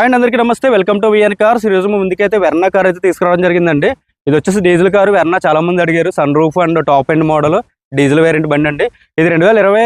And అందరికీ నమస్తే. Welcome to VN cars ఈ రోజు ముందుకైతే వెర్నా కార్ అయితే తీసుకురావడం జరిగిందండి. ఇది వచ్చేసి డీజిల్ కారు. వెర్నా చాలా మంది అడిగారు. Sunroof and top end model diesel variant బండి అండి. ఇది రెండు వేల ఇరవై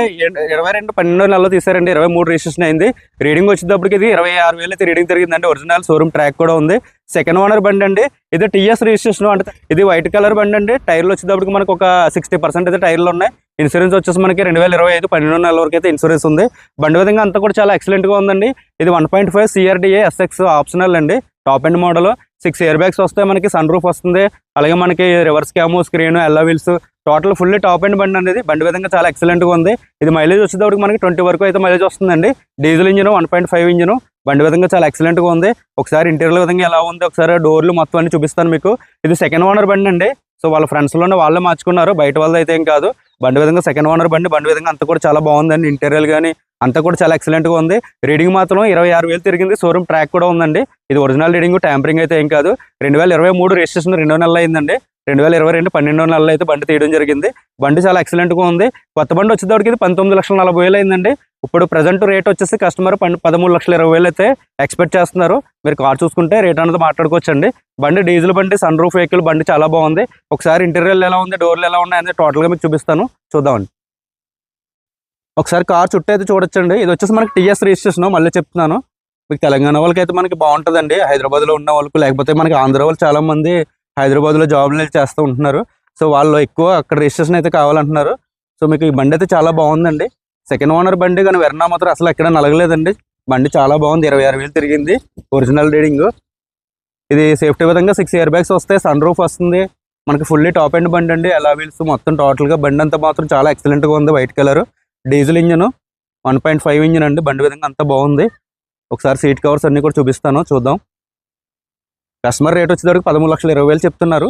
ఇరవై రెండు పన్నెండు నెలలో తీసారండి ఇరవై మూడు రిజిస్ట్రేషన్ అయింది. రీడింగ్ వచ్చేటప్పటికి ఇది ఇరవై ఆరు వేలు అయితే రీడింగ్ తిరిగిందండి ఒరిజినల్ షోరూమ్ ట్రాక్ కూడా ఉంది. సెకండ్ ఓనర్ బండి అండి. ఇది టీఎస్ రిజిస్ట్రేషన్ అంటే ఇది వైట్ కలర్ బండి అండి. టైర్లు వచ్చేటప్పటికి మనకు ఒక సిక్స్టీ పర్సెంట్ అయితే టైర్లు ఉన్నాయి. ఇన్సూరెన్స్ వచ్చేసి మనకి రెండు వేల ఇరవై ఐదు పన్నెండు నెలల వరకు అయితే ఇన్సూరెన్స్ ఉంది. బండి విధంగా అంతా కూడా చాలా ఎక్సలెంట్గా గా ఉందండి. ఇది one point five CRDA SX optional అండి. Top end model six airbags వస్తాయి మనకి సన్ రూఫ్ వస్తుంది. అలాగే మనకి reverse cam screen alloy wheels total fully top end బండి అనేది బండి విధంగా చాలా ఎక్సలెంట్గా గా ఉంది. ఇది మైలేజ్ వచ్చేటప్పటికి మనకి ట్వంటీ వరకు అయితే మైలేజ్ వస్తుందండి. Diesel engine one point five engine బండి విధంగా చాలా ఎక్సలెంట్గా గా ఉంది. ఒకసారి ఇంటీరియర్ విధంగా ఎలా ఉంది? ఒకసారి డోర్లు మొత్తం అన్ని చూపిస్తాను మీకు. ఇది సెకండ్ ఓనర్ బండి అండి. సో వాళ్ళ ఫ్రెండ్స్లోనే వాళ్ళే మార్చుకున్నారు. బయట వాళ్ళది అయితే ఏం కాదు. బండి విధంగా సెకండ్ ఓనర్ బండి బండి విధంగా అంతా కూడా చాలా బాగుందండి. ఇంటీరియర్ కానీ అంతా కూడా చాలా ఎక్సలెంట్గా గా ఉంది. రీడింగ్ మాత్రం ఇరవై ఆరు వేలు తిరిగింది. షోరూమ్ ట్రాక్ కూడా ఉందండి. ఇది ఒరిజినల్ రీడింగ్ ట్యాంపరింగ్ అయితే ఏం కాదు. రెండు వేల ఇరవై మూడు రిజిస్ట్రేషన్ రెండో నెలలు అయిందండి. రెండు వేల ఇరవై రెండు పన్నెండో నెలలు అయితే బండి తీయడం జరిగింది. బండి చాలా ఎక్సలెంట్గా ఉంది. కొత్త బండి వచ్చేటప్పటికి ఇది పంతొమ్మిది లక్షల నలభై వేలు అయిందండి. ఇప్పుడు ప్రజెంట్ రేట్ వచ్చేసి కస్టమర్ పన్ పదమూడు లక్షల ఇరవై వేలు అయితే ఎక్స్పెక్ట్ చేస్తున్నారు. మీరు కార్ చూసుకుంటే రేట్ అనేది మాట్లాడుకోవచ్చండి. బండి డీజిల్ బండి సన్ రూఫ్ వెహికల్ బండి చాలా బాగుంది. ఒకసారి ఇంటీరియర్ ఎలా ఉంది డోర్లు ఎలా ఉన్నాయి అనేది టోటల్గా మీకు చూపిస్తాను. చూద్దామండి. ఒకసారి కార్ చుట్టూ అయితే చూడొచ్చండి. ఇది వచ్చేసి మనకి టీఎస్ రిజిస్ట్రేషన్ మళ్ళీ చెప్తున్నాను. మీకు తెలంగాణ వాళ్ళకి అయితే మనకి బాగుంటుందండి. హైదరాబాద్లో ఉన్న వాళ్ళకు లేకపోతే మనకి ఆంధ్ర వాళ్ళు చాలా మంది హైదరాబాద్లో జాబ్లు చేస్తూ ఉంటున్నారు. సో వాళ్ళు ఎక్కువ అక్కడ రిజిస్ట్రేషన్ అయితే కావాలంటున్నారు. సో మీకు ఈ బండి అయితే చాలా బాగుందండి. సెకండ్ ఓనర్ బండి కానీ వెర్నా మాత్రం అసలు ఎక్కడ నలగలేదండి. బండి చాలా బాగుంది. ఇరవై ఆరు వేలు తిరిగింది. Original reading. ఇది సేఫ్టీ విధంగా సిక్స్ ఇయర్ బ్యాగ్స్ వస్తాయి. సన్ రూఫ్ వస్తుంది. మనకి ఫుల్లీ టాప్ అండ్ బండి అండి. ఎలా వీల్స్ మొత్తం టోటల్గా బండి అంతా మాత్రం చాలా ఎక్సలెంట్గా ఉంది. White colour. Diesel engine. One point five engine అండి. బండి విధంగా అంతా బాగుంది. ఒకసారి సీట్ కవర్స్ అన్ని కూడా చూపిస్తాను. చూద్దాం. కస్టమర్ రేట్ వచ్చేసరికి పదమూడు లక్షల ఇరవై వేలు చెప్తున్నారు.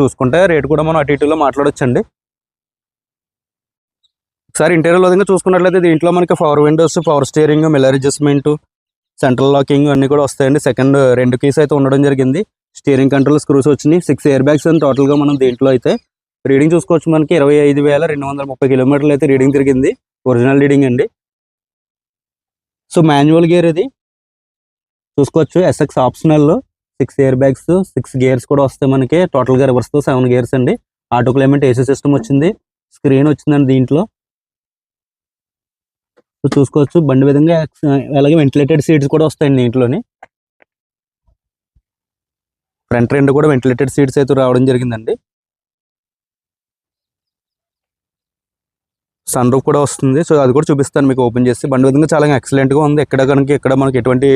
చూసుకుంటే రేట్ కూడా మనం అటు ఇటులో మాట్లాడొచ్చండి. ఒకసారి ఇంటీరియర్ విధంగా చూసుకున్నట్లయితే దీంట్లో మనకి power windows power steering mirror adjustment central locking అన్ని కూడా వస్తాయండి. సెకండ్ రెండు కీస్ అయితే ఉండడం జరిగింది. స్టీరింగ్ కంట్రోల్ స్క్రూస్ వచ్చినాయి. సిక్స్ ఇయర్ బ్యాగ్స్ అని టోటల్గా మనం దీంట్లో అయితే రీడింగ్ చూసుకోవచ్చు మనకి. ఇరవై ఐదు వేల రెండు వందల ముప్పై కిలోమీటర్లు అయితే రీడింగ్ తిరిగింది. ఒరిజినల్ రీడింగ్ అండి. సో మాన్యువల్ గేర్ ఇది. చూసుకోవచ్చు ఎస్ఎక్స్ ఆప్షనల్లో six airbags six gears కూడా వస్తాయి మనకి. టోటల్గా రివర్స్తో సెవెన్ గేర్స్ అండి. ఆటో క్లైమేట్ ఏసీ సిస్టమ్ వచ్చింది. స్క్రీన్ వచ్చిందండి దీంట్లో. చూసుకోవచ్చు. బండి విధంగా అలాగే వెంటిలేటెడ్ సీట్స్ కూడా వస్తాయండి దీంట్లోని ఫ్రంట్ రెండు కూడా వెంటిలేటెడ్ సీట్స్ అయితే రావడం జరిగిందండి. సన్ రూఫ్ కూడా వస్తుంది. సో అది కూడా చూపిస్తాను మీకు ఓపెన్ చేసి. బండి విధంగా చాలా ఎక్సలెంట్గా ఉంది. ఎక్కడ కనుక ఇక్కడ మనకి ఎటువంటి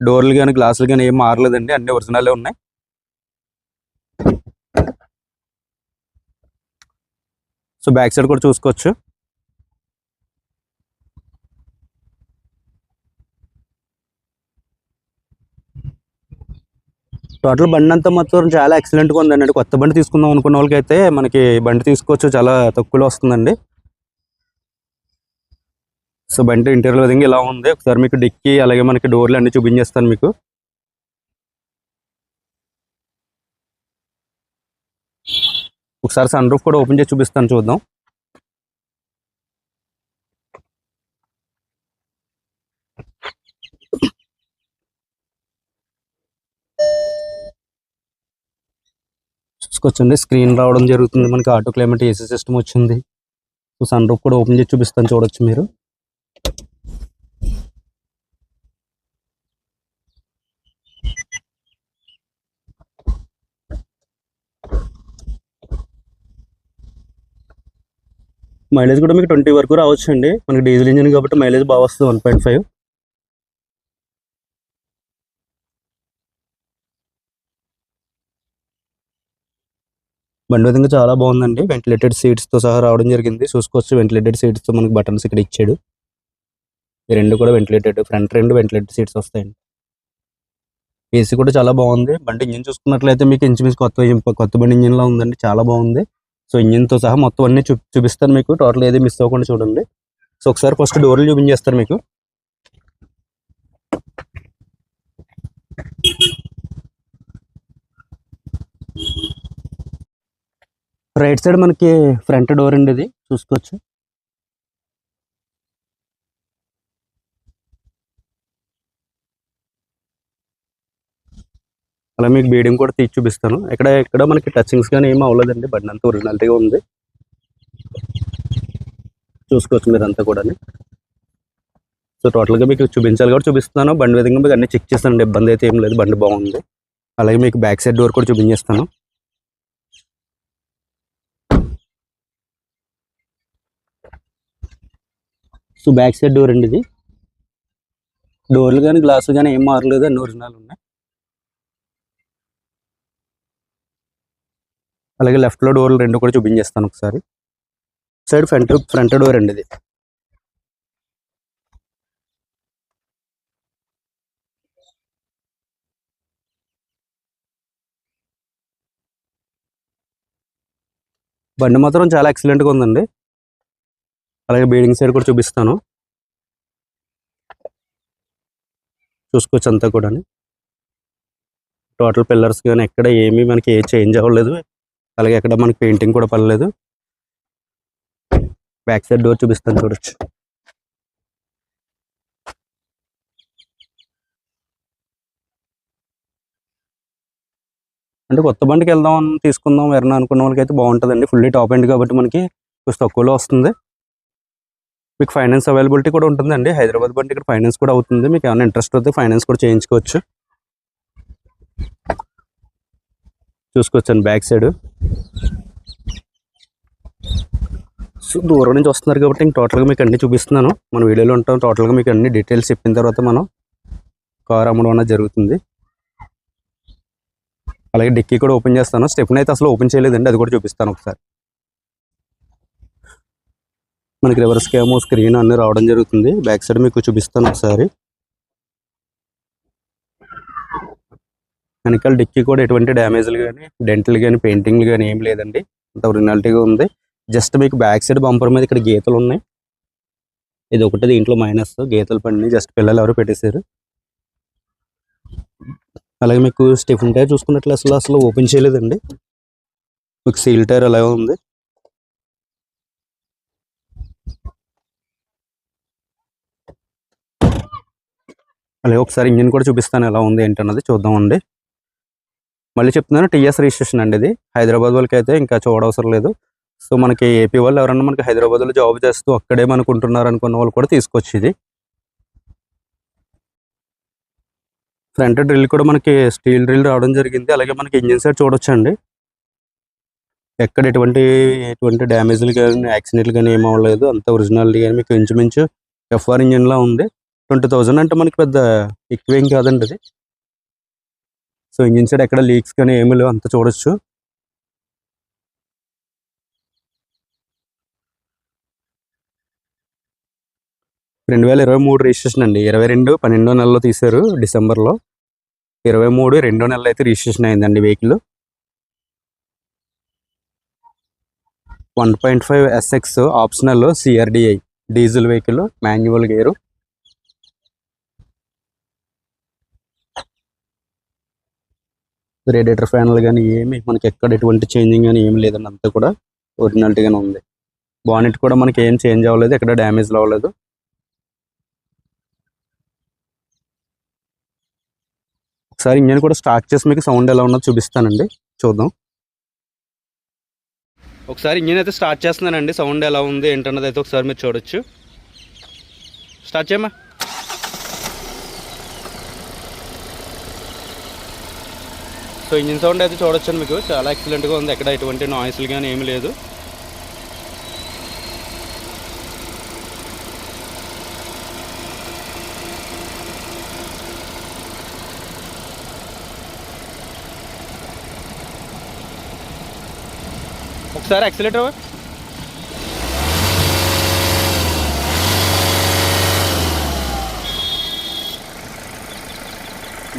డోర్లు కానీ గ్లాసులు కానీ ఏం మారలేదండి. అన్ని ఒరిజినలే ఉన్నాయి. సో బ్యాక్ సైడ్ కూడా చూసుకోవచ్చు. టోటల్ బండి అంతా మొత్తం చాలా ఎక్సలెంట్గా ఉందండి. కొత్త బండి తీసుకుందాం అనుకున్న వాళ్ళకైతే మనకి బండి తీసుకోవచ్చు. చాలా తక్కువలో వస్తుందండి. సో బండి ఇంటీరియర్ విధంగా ఇలా ఉంది. ఒకసారి మీకు డిక్కీ అలాగే మనకి డోర్లు అన్ని చూపించేస్తాను మీకు. ఒకసారి సన్ రూఫ్ కూడా ఓపెన్ చేసి చూపిస్తాను చూద్దాం. చూసుకొచ్చండి స్క్రీన్ రావడం జరుగుతుంది. మనకి ఆటో క్లైమేట్ ఏసీ సిస్టమ్ వచ్చింది. సో సన్ రూఫ్ కూడా ఓపెన్ చేసి చూపిస్తాను చూడొచ్చు మీరు. మైలేజ్ కూడా మీకు ట్వంటీ వరకు రావచ్చు అండి మనకి డీజిల్ ఇంజిన్ కాబట్టి మైలేజ్ బాగా వస్తుంది వన్ పాయింట్ ఫైవ్. బండి విధంగా చాలా బాగుందండి. వెంటిలేటెడ్ సీట్స్తో సహా రావడం జరిగింది. చూసుకోవచ్చు వెంటిలేటెడ్ సీట్స్తో మనకి బటన్స్ ఇక్కడ ఇచ్చాడు. ఈ రెండు కూడా వెంటిలేటెడ్ ఫ్రంట్ రెండు వెంటిలేటెడ్ సీట్స్ వస్తాయండి. ఏసీ కూడా చాలా బాగుంది. బండి ఇంజిన్ చూసుకున్నట్లయితే మీకు ఇంచుమించు కొత్త కొత్త బండి ఇంజిన్లో ఉందండి. చాలా బాగుంది. సో ఇంజిన్తో సహా మొత్తం అన్ని చూ చూపిస్తాను మీకు. టోటల్ ఏది మిస్ అవ్వకుండా చూడండి. సో ఒకసారి ఫస్ట్ డోర్లు చూపించేస్తాను మీకు. రైట్ సైడ్ మనకి ఫ్రంట్ డోర్ అండి ఇది. చూసుకోవచ్చు. అలా మీకు బీడింగ్ కూడా తీసి చూపిస్తాను. ఇక్కడ ఇక్కడ మనకి టచింగ్స్ కానీ ఏమీ అవ్వలేదండి బండి అంతా ఒరిజినాలిటీగా ఉంది. చూసుకోవచ్చు మీరు అంతా కూడా సో టోటల్గా మీకు చూపించాలి కూడా చూపిస్తున్నాను. బండి విధంగా మీకు అన్ని చెక్ చేస్తానండి. ఇబ్బంది అయితే ఏం లేదు. బండి బాగుంది. అలాగే మీకు బ్యాక్ సైడ్ డోర్ కూడా చూపించేస్తాను. సో బ్యాక్ సైడ్ డోర్ అండి ఇది. డోర్లు కానీ గ్లాసులు కానీ ఏం మారలేదు. అన్ని ఒరిజినల్ ఉన్నాయి. అలాగే లెఫ్ట్లో డోర్లు రెండు కూడా చూపించేస్తాను ఒకసారి. సైడ్ ఫ్రంట్ ఫ్రంట్ డోర్ అండి ఇది బండి మాత్రం చాలా ఎక్సలెంట్గా ఉందండి. అలాగే బీడింగ్ సైడ్ కూడా చూపిస్తాను. చూసుకోవచ్చు అంతా కూడా టోటల్ పిల్లర్స్ కానీ ఎక్కడ ఏమీ మనకి ఏ చేంజ్ అవ్వలేదు. అలాగే ఎక్కడ మనకి పెయింటింగ్ కూడా పడలేదు. బ్యాక్ సైడ్ డోర్ చూపిస్తాను చూడొచ్చు. అంటే కొత్త బండికి వెళ్దాం తీసుకుందాం ఎవరైనా అనుకున్న వాళ్ళకి అయితే బాగుంటుందండి. ఫుల్లీ టాప్ ఎండ్ కాబట్టి మనకి కొంచెం తక్కువలో వస్తుంది. మీకు ఫైనాన్స్ అవైలబిలిటీ కూడా ఉంటుందండి. హైదరాబాద్ బండి ఇక్కడ ఫైనాన్స్ కూడా అవుతుంది. మీకు ఏమైనా ఇంట్రెస్ట్ అయితే ఫైనాన్స్ కూడా చేయించుకోవచ్చు. చూసుకోవచ్చండి బ్యాక్ సైడ్. సో దూరం నుంచి వస్తున్నారు కాబట్టి ఇంక టోటల్గా మీకు అన్ని చూపిస్తున్నాను. మన వీడియోలో ఉంటాం. టోటల్గా మీకు అన్ని డీటెయిల్స్ చెప్పిన తర్వాత మనం కార్ అమ్మడం అనేది జరుగుతుంది. అలాగే డిక్కీ కూడా ఓపెన్ చేస్తాను. స్టెప్ని అయితే అసలు ఓపెన్ చేయలేదండి. అది కూడా చూపిస్తాను ఒకసారి. మనకి రివర్స్ క్యామో స్క్రీన్ అన్నీ రావడం జరుగుతుంది. బ్యాక్ సైడ్ మీకు చూపిస్తాను ఒకసారి. వెనకాల డిక్కీ కూడా ఎటువంటి డ్యామేజ్లు కానీ డెంటల్ కానీ పెయింటింగ్లు కానీ ఏం లేదండి. అంత ఒరిజినాలిటీగా ఉంది. జస్ట్ మీకు బ్యాక్ సైడ్ బంపర్ మీద ఇక్కడ గీతలు ఉన్నాయి. ఇది ఒకటి దీంట్లో మైనస్. గీతలు పడినాయి జస్ట్ పిల్లలు ఎవరు పెట్టేశారు. అలాగే మీకు స్టిఫిన్ టైర్ చూసుకున్నట్లు అసలు అసలు ఓపెన్ చేయలేదండి. మీకు సీల్ టైర్ అలాగే ఉంది. అలాగే ఒకసారి ఇంజిన్ కూడా చూపిస్తాను ఎలా ఉంది ఏంటన్నది చూద్దామండి. మళ్ళీ చెప్తున్నాను టీఎస్ రిజిస్ట్రేషన్ అండి ఇది. హైదరాబాద్ వాళ్ళకి అయితే ఇంకా చూడవసరం లేదు. సో మనకి ఏపీ వాళ్ళు ఎవరన్నా మనకి హైదరాబాద్లో జాబ్ చేస్తూ అక్కడే మనకు ఉంటున్నారు అనుకున్న వాళ్ళు కూడా తీసుకొచ్చి ఇది. ఫ్రంట్ డ్రిల్ కూడా మనకి స్టీల్ డ్రిల్ రావడం జరిగింది. అలాగే మనకి ఇంజిన్ సైడ్ చూడొచ్చండి. ఎక్కడ ఎటువంటి ఎటువంటి డ్యామేజ్లు కానీ యాక్సిడెంట్లు కానీ ఏం అవ్వలేదు. అంత ఒరిజినాలిటీ కానీ మీకు ఇంచుమించు ఎఫ్ఆర్ ఇంజిన్లా ఉంది. ట్వంటీ థౌజండ్ అంటే మనకి పెద్ద ఎక్కువేం కాదండి అది. సో ఇంజిన్ సైడ్ ఎక్కడ లీక్స్ కానీ ఏమీ లేవు అంత చూడొచ్చు. రెండు వేల ఇరవై మూడు రిజిస్ట్రేషన్ అండి. ఇరవై రెండు పన్నెండో నెలలో తీశారు డిసెంబర్లో. ఇరవై మూడు రెండో నెలలో అయితే రిజిస్ట్రేషన్ అయిందండి vehicle. One point five SX optional CRDi diesel vehicle manual gear. Radiator ఫ్యాన్లు కానీ ఏమి మనకి ఎక్కడ ఎటువంటి చేంజింగ్ కానీ ఏమి లేదండి. అంతా కూడా ఒరిజినాలిటీగానే ఉంది. బానెట్ కూడా మనకి ఏం చేంజ్ అవ్వలేదు ఎక్కడ డ్యామేజ్ అవ్వలేదు. ఒకసారి ఇంజన్ కూడా స్టార్ట్ చేసి మీకు సౌండ్ ఎలా ఉన్నదో చూపిస్తానండి. చూద్దాం. ఒకసారి ఇంజిన్ అయితే స్టార్ట్ చేస్తున్నానండి. సౌండ్ ఎలా ఉంది ఏంటన్నది అయితే ఒకసారి మీరు చూడొచ్చు. స్టార్ట్ చేయమా సో ఇంజిన్ సౌండ్ అయితే చూడొచ్చు మీకు. చాలా ఎక్సలెంట్గా ఉంది. ఎక్కడ ఎటువంటి నాయిస్లు కానీ ఏమీ లేదు. ఒకసారి యాక్సిలేటర్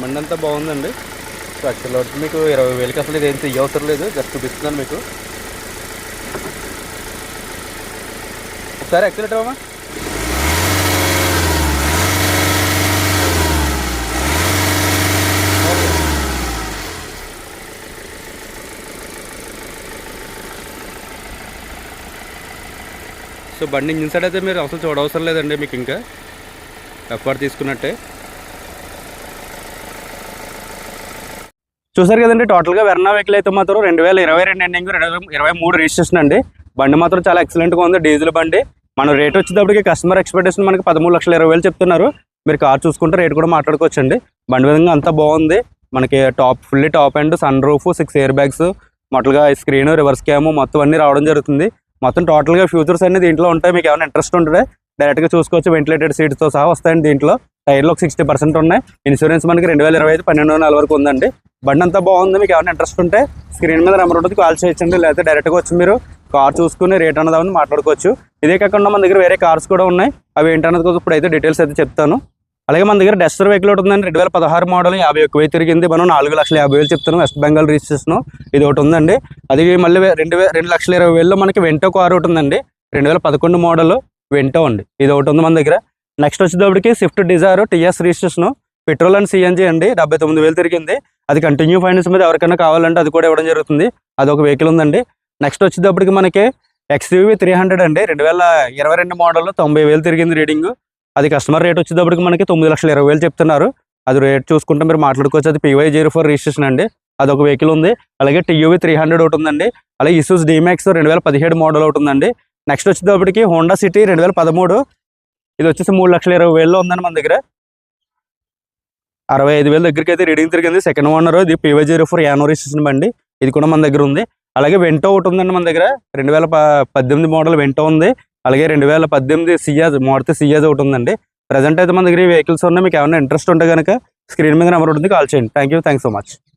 మండంతా బాగుందండి. సో యాక్చువల్ మీకు ఇరవై వేలకి అసలు ఇది ఏం చెయ్యవసరం లేదు. జస్ట్ చూపిస్తున్నాను మీకు. ఒకసారి యాక్సిలేటర్ అమ్మా సో బండి ఇంజిన్ సైడ్ అయితే మీరు అసలు చూడవసరం లేదండి మీకు ఇంకా. ఎఫ్ఆర్ తీసుకున్నట్టే. చూసారు కదండి టోటల్గా వెర్నా వెహికల్ అయితే మాత్రం రెండు వేల ఇరవై రెండు ఎండింగ్ రెండు వేల ఇరవై మూడు రిజిస్ట్రేషన్ అండి. బండి మాత్రం చాలా ఎక్సలెంట్గా ఉంది డీజిల్ బండి. మనం రేట్ వచ్చేటప్పటికి కస్టమర్ ఎక్స్పెక్టేషన్ మనకి పదమూడు లక్షల ఇరవై వేలు చెప్తున్నారు. మీరు కార్ చూసుకుంటే రేట్ కూడా మాట్లాడుకోవచ్చు అండి బండి విధంగా అంతా బాగుంది. మనకి top fully top end sunroof six airbags మొట్టలుగా screen reverse cam మొత్తం అన్ని రావడం జరుగుతుంది. మొత్తం టోటల్గా ఫ్యూచర్స్ అన్ని దీంట్లో ఉంటాయి. మీకు ఏమైనా ఇంట్రెస్ట్ ఉంటే డైరెక్ట్గా చూసుకోవచ్చు. వెంటిలేటెడ్ సీట్స్తో సహా వస్తాయండి దీంట్లో. టైర్లు ఒక సిక్స్టీ పర్సెంట్ ఉన్నాయి. ఇన్సూరెన్స్ మనకి రెండు వేల ఇరవై ఐదు పన్నెండు వందల వరకు ఉందండి. బండి అంతా బాగుంది. మీకు ఏమైనా ఇంట్రెస్ట్ ఉంటే స్క్రీన్ మీద నెంబర్ ఉంటుంది. కాల్ చేయొచ్చండి. లేకపోతే డైరెక్ట్గా వచ్చి మీరు కార్ చూసుకుని రేట్ అన్నదామని మాట్లాడుకోవచ్చు. ఇదే కాకుండా మన దగ్గర వేరే కార్స్ కూడా ఉన్నాయి. అవి ఏంటన్నది కూడా ఇప్పుడు అయితే డీటెయిల్స్ అయితే చెప్తాను. అలాగే మన దగ్గర డస్టర్ వెహికల్ ఒకటి ఉందండి. రెండు వేల పదహారు మోడల్ యాభై ఒక్క వెయ్యి తిరిగింది. మనం నాలుగు లక్షల యాభై వేలు చెప్తాను వెస్ట్ బెంగాల్ రిజిస్ట్రేషన్ ఇది ఒకటి ఉందండి. అది మళ్ళీ రెండు రెండు లక్షల ఇరవై వేలలో మనకి వెంటో కార్ ఒకటి ఉందండి. రెండు వేల పదకొండు మోడల్ వెంటో అండి. ఇది ఒకటి ఉంది మన దగ్గర. నెక్స్ట్ వచ్చేటప్పటికి Swift Dzire TS registration petrol and CNG అండి. డెబ్బై తొమ్మిది వేలు తిరిగింది. అది కంటిన్యూ ఫైనాన్స్ మీద ఎవరికైనా కావాలంటే అది కూడా ఇవ్వడం జరుగుతుంది. అది ఒక వెహికల్ ఉందండి. నెక్స్ట్ వచ్చేటప్పటికి మనకి ఎక్స్యూవీ త్రీ హండ్రెడ్ అండి. రెండు వేల ఇరవై రెండు మోడల్ తొంభై వేలు తిరిగింది రీడింగ్ అది కస్టమర్ రేట్ వచ్చేటప్పటికి మనకి తొమ్మిది లక్షల ఇరవై వేలు చెప్తున్నారు. అది రేట్ చూసుకుంటే మీరు మాట్లాడుకోవచ్చు. అది పీవై జీరో ఫోర్ రిజిస్ట్రేషన్ అండి. అది ఒక వెహికల్ ఉంది. అలాగే టీయూవీ త్రీ హండ్రెడ్ ఒకటి ఉందండి. అలాగే ఇసూస్ డిమాక్స్ రెండు వేల పదిహేడు మోడల్ ఒకటి ఉందండి. నెక్స్ట్ వచ్చేటప్పటికి హోండా సిటీ రెండు వేల పదమూడు. ఇది వచ్చేసి మూడు లక్షల ఇరవై వేల్లో ఉందండి మన దగ్గర. అరవై ఐదు వేల దగ్గరికి అయితే రీడింగ్ తిరిగింది. సెకండ్ ఓనర్ ఇది పీవై జీరో ఫోర్ యానో బండి. ఇది కూడా మన దగ్గర ఉంది. అలాగే వెంటో ఒకటి ఉందండి మన దగ్గర. రెండు వేల ప- పద్దెనిమిది మోడల్ వెంటో ఉంది. అలాగే రెండు వేల పద్దెనిమిది సియాజ్ మారుతి సియాజ్ ఒకటి ఉందండి. ప్రజెంట్ అయితే మన దగ్గర ఈ వెహికల్స్ ఉన్నాయి. మీకు ఏమైనా ఇంట్రెస్ట్ ఉంటే కనుక స్క్రీన్ మీద నెంబర్ ఉంటుంది. కాల్ చేయండి. Thank you thanks so much